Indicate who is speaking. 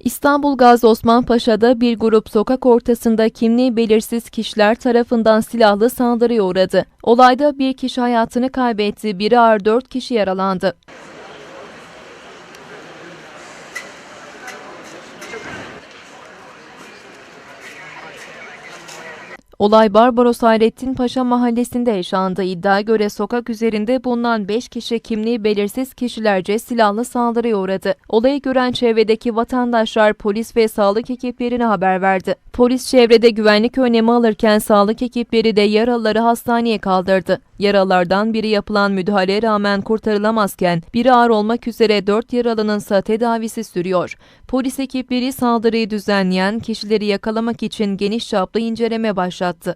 Speaker 1: İstanbul Gazi Osman Paşa'da bir grup sokak ortasında kimliği belirsiz kişiler tarafından silahlı saldırıya uğradı. Olayda bir kişi hayatını kaybetti, biri ağır dört kişi yaralandı. Olay Barbaros Hayrettin Paşa mahallesinde yaşandı. İddiaya göre sokak üzerinde bulunan 5 kişi kimliği belirsiz kişilerce silahlı saldırıya uğradı. Olayı gören çevredeki vatandaşlar polis ve sağlık ekiplerine haber verdi. Polis çevrede güvenlik önlemi alırken sağlık ekipleri de yaralıları hastaneye kaldırdı. Yaralardan biri yapılan müdahaleye rağmen kurtarılamazken biri ağır olmak üzere 4 yaralının ise tedavisi sürüyor. Polis ekipleri saldırıyı düzenleyen kişileri yakalamak için geniş çaplı inceleme başlattı. shots.